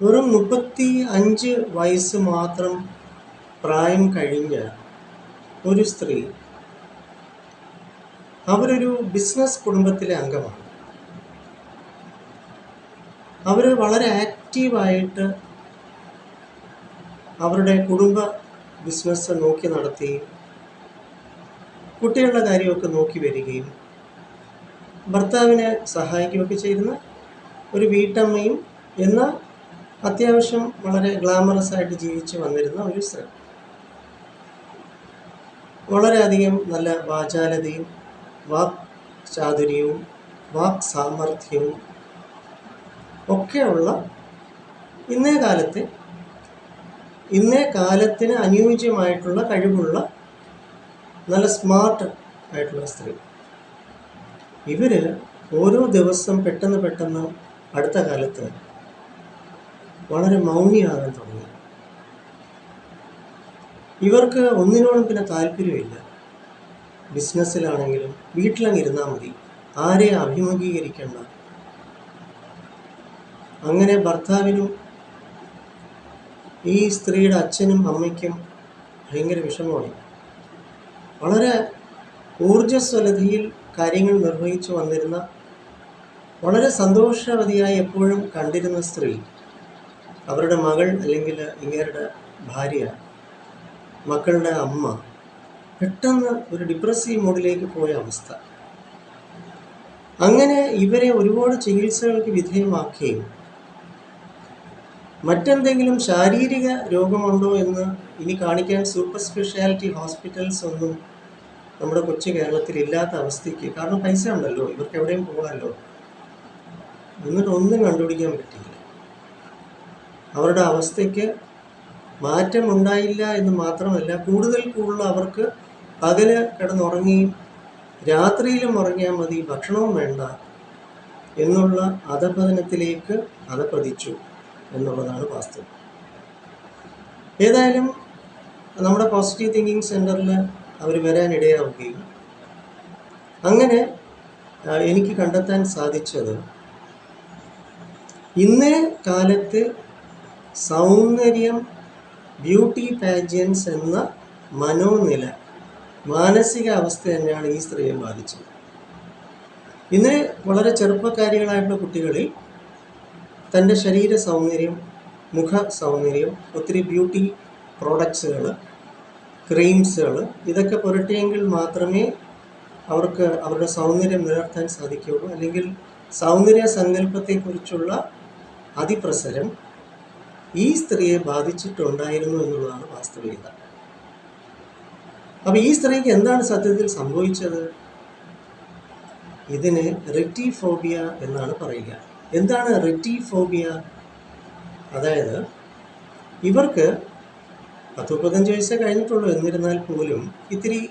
വെറും മുപ്പത്തി അഞ്ച് വയസ്സ് മാത്രം പ്രായം കഴിഞ്ഞ ഒരു സ്ത്രീ അവരൊരു ബിസിനസ് കുടുംബത്തിലെ അംഗമാണ്. അവർ വളരെ ആക്റ്റീവായിട്ട് അവരുടെ കുടുംബ ബിസിനസ് നോക്കി നടത്തുകയും കുട്ടികളുടെ കാര്യമൊക്കെ നോക്കി വരികയും ഭർത്താവിനെ സഹായിക്കുകയൊക്കെ ചെയ്യുന്ന ഒരു വീട്ടമ്മയും എന്നാൽ അത്യാവശ്യം വളരെ ഗ്ലാമറസ് ആയിട്ട് ജീവിച്ച് വന്നിരുന്ന ഒരു സ്ത്രീ വളരെയധികം നല്ല വാചാലതയും വാക് ചാതുര്യവും വാക് സാമർഥ്യവും ഒക്കെയുള്ള ഇന്നേ കാലത്തെ ഇന്നേ കാലത്തിന് അനുയോജ്യമായിട്ടുള്ള കഴിവുള്ള നല്ല സ്മാർട്ട് ആയിട്ടുള്ള സ്ത്രീ. ഇവർ ഓരോ ദിവസം പെട്ടെന്ന് പെട്ടെന്ന് അടുത്ത കാലത്ത് വളരെ മൗനിയാകാൻ തുടങ്ങി. ഇവർക്ക് ഒന്നിനോടും പിന്നെ താല്പര്യമില്ല. ബിസിനസ്സിലാണെങ്കിലും വീട്ടിലങ്ങ് ഇരുന്നാൽ മതി. ആരെ അഭിമുഖീകരിക്കേണ്ട. അങ്ങനെ ഭർത്താവിനും ഈ സ്ത്രീയുടെ അച്ഛനും അമ്മയ്ക്കും ഭയങ്കര വിഷമമായി. വളരെ ഊർജസ്വലതയിൽ കാര്യങ്ങൾ നിർവഹിച്ചു വന്നിരുന്ന വളരെ സന്തോഷവതിയായി എപ്പോഴും കണ്ടിരുന്ന സ്ത്രീ അവരുടെ മകൾ അല്ലെങ്കിൽ ഇങ്ങേരുടെ ഭാര്യ മക്കളുടെ അമ്മ പെട്ടെന്ന് ഒരു ഡിപ്രസീവ് മോഡിലേക്ക് പോയ അവസ്ഥ. അങ്ങനെ ഇവരെ ഒരുപാട് ചികിത്സകൾക്ക് വിധേയമാക്കുകയും മറ്റെന്തെങ്കിലും ശാരീരിക രോഗമുണ്ടോ എന്ന് ഇനി കാണിക്കാൻ സൂപ്പർ സ്പെഷ്യാലിറ്റി ഹോസ്പിറ്റൽസ് ഒന്നും നമ്മുടെ കൊച്ചു കേരളത്തിൽ ഇല്ലാത്ത അവസ്ഥയ്ക്ക് കാരണം പൈസ ഉണ്ടല്ലോ ഇവർക്ക് എവിടെയും പോകാമല്ലോ. എന്നിട്ട് ഒന്നും കണ്ടുപിടിക്കാൻ പറ്റിയില്ല. അവരുടെ അവസ്ഥയ്ക്ക് മാറ്റം ഉണ്ടായില്ല എന്ന് മാത്രമല്ല കൂടുതൽ കൂടുതൽ അവർക്ക് പകൽ കിടന്നുറങ്ങി രാത്രിയിലും ഉറങ്ങിയാൽ മതി ഭക്ഷണവും വേണ്ട എന്നുള്ള അധപതനത്തിലേക്ക് അധപതിച്ചു എന്നുള്ളതാണ് വാസ്തവം. ഏതായാലും നമ്മുടെ പോസിറ്റീവ് തിങ്കിങ് സെന്ററിൽ അവർ വരാനിടയാവുകയും അങ്ങനെ എനിക്ക് കണ്ടെത്താൻ സാധിച്ചത് ഇന്നേ കാലത്ത് സൗന്ദര്യം ബ്യൂട്ടി പാജൻസ് എന്ന മനോനില മാനസിക അവസ്ഥ തന്നെയാണ് ഈ സ്ത്രീയെ ബാധിച്ചത്. ഇന്ന് വളരെ ചെറുപ്പക്കാരികളായിട്ടുള്ള കുട്ടികളിൽ തന്റെ ശരീര സൗന്ദര്യം മുഖ സൗന്ദര്യം ഒത്തിരി ബ്യൂട്ടി പ്രോഡക്ട്സുകൾ ക്രീംസുകൾ ഇതൊക്കെ പുരട്ടിയെങ്കിൽ മാത്രമേ അവർക്ക് അവരുടെ സൗന്ദര്യം നിലനിർത്താൻ സാധിക്കുകയുള്ളൂ. അല്ലെങ്കിൽ സൗന്ദര്യ സങ്കല്പത്തെക്കുറിച്ചുള്ള അതിപ്രസരം ഈ സ്ത്രീയെ ബാധിച്ചിട്ടുണ്ടായിരുന്നു എന്നുള്ളതാണ് വാസ്തവികത. അപ്പോൾ ഈ സ്ത്രീക്ക് എന്താണ് സത്യത്തിൽ സംഭവിച്ചത്? ഇതിന് റിറ്റിഫോബിയ എന്നാണ് പറയുക. എന്താണ് റിറ്റിഫോബിയ? അതായത് ഇവർക്ക് പത്ത് മുപ്പത്തഞ്ച് വയസ്സേ കഴിഞ്ഞിട്ടുള്ളൂ. എന്നിരുന്നാൽ പോലും ഇത്തിരി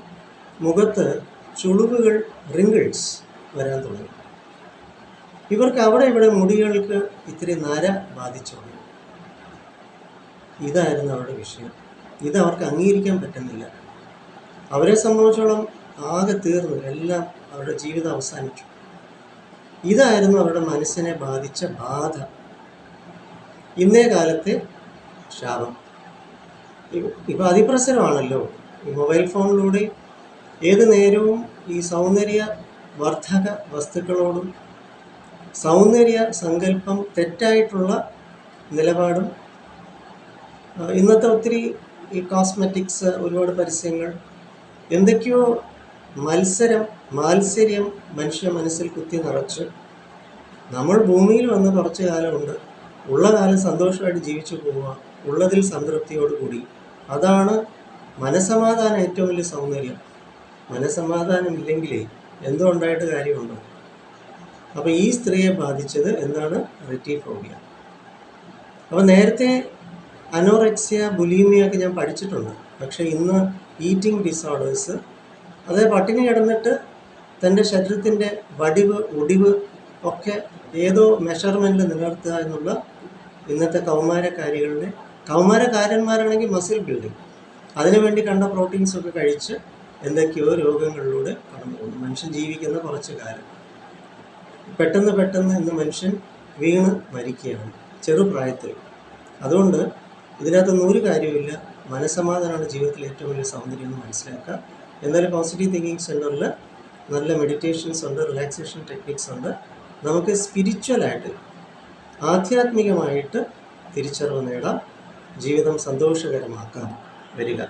മുഖത്ത് ചുളിവുകൾ റിങ്കിൾസ് വരാൻ തുടങ്ങി. ഇവർക്ക് അവിടെ ഇവിടെ മുടികൾക്ക് ഇത്തിരി നര ബാധിച്ചു തുടങ്ങി ഇതായിരുന്നു അവരുടെ വിഷയം. ഇത് അവർക്ക് അംഗീകരിക്കാൻ പറ്റുന്നില്ല. അവരെ സംബന്ധിച്ചോളം ആകെ തീർന്നു. എല്ലാം അവരുടെ ജീവിതം അവസാനിച്ചു. ഇതായിരുന്നു അവരുടെ മനസ്സിനെ ബാധിച്ച ബാധ. ഇന്നേ കാലത്തെ ശാപം. ഇപ്പം അതിപ്രസരമാണല്ലോ. ഈ മൊബൈൽ ഫോണിലൂടെ ഏത് നേരവും ഈ സൗന്ദര്യ വർദ്ധക വസ്തുക്കളോടും സൗന്ദര്യ സങ്കല്പം തെറ്റായിട്ടുള്ള നിലപാടും ഇന്നത്തെ ഒത്തിരി ഈ കോസ്മെറ്റിക്സ് ഒരുപാട് പരസ്യങ്ങൾ. എന്തൊക്കെയോ മത്സരം മാത്സര്യം മനുഷ്യ മനസ്സിൽ കുത്തി നിറച്ച് നമ്മൾ ഭൂമിയിൽ വന്ന് കുറച്ച് കാലമുണ്ട്. ഉള്ള കാലം സന്തോഷമായിട്ട് ജീവിച്ചു പോവുക ഉള്ളതിൽ സംതൃപ്തിയോടുകൂടി അതാണ് മനസമാധാനം ഏറ്റവും വലിയ സൗന്ദര്യം. മനസമാധാനം ഇല്ലെങ്കിലേ എന്തോ ഉണ്ടായിട്ട് കാര്യമുണ്ടോ? അപ്പോൾ ഈ സ്ത്രീയെ ബാധിച്ചത് എന്താണ്? റെറ്റിഫോബിയ അപ്പോൾ നേരത്തെ അനോറെക്സിയ ബുലീമിയ ഒക്കെ ഞാൻ പഠിച്ചിട്ടുണ്ട്. പക്ഷേ ഇന്ന് ഈറ്റിംഗ് ഡിസോർഡേഴ്സ് അതായത് പട്ടിണി കിടന്നിട്ട് തന്റെ ശരീരത്തിന്റെ വടിവ് ഒടിവ് ഒക്കെ ഏതോ മെഷർമെന്റിൽ നിലനിർത്തുക എന്നുള്ള ഇന്നത്തെ കൗമാരക്കാരികളുടെ കൗമാരക്കാരന്മാരാണെങ്കിൽ മസിൽ ബിൽഡിംഗ് അതിനുവേണ്ടി കണ്ട പ്രോട്ടീൻസ് ഒക്കെ കഴിച്ച് എന്തൊക്കെയോ രോഗങ്ങളിലൂടെ കടന്നു പോകുന്നു. മനുഷ്യൻ ജീവിക്കുന്ന കുറച്ച് കാലം. പെട്ടെന്ന് പെട്ടെന്ന് ഇന്ന് മനുഷ്യൻ വീണ് മരിക്കുകയാണ്. ചെറുപ്രായത്തിൽ. അതുകൊണ്ട് ഇതിനകത്തൊന്നും ഒരു കാര്യമില്ല മനസ്സമാധാനമാണ് ജീവിതത്തിൽ ഏറ്റവും വലിയ സൗന്ദര്യം എന്ന് മനസ്സിലാക്കുക. എന്നാലും പോസിറ്റീവ് തിങ്കിങ് സെന്ററിൽ നല്ല മെഡിറ്റേഷൻസ് ഉണ്ട് റിലാക്സേഷൻ ടെക്നിക്സ് ഉണ്ട്. നമുക്ക് സ്പിരിച്വലായിട്ട് ആധ്യാത്മികമായിട്ട് തിരിച്ചറിവ് നേടാം. ജീവിതം സന്തോഷകരമാക്കാം. വരിക.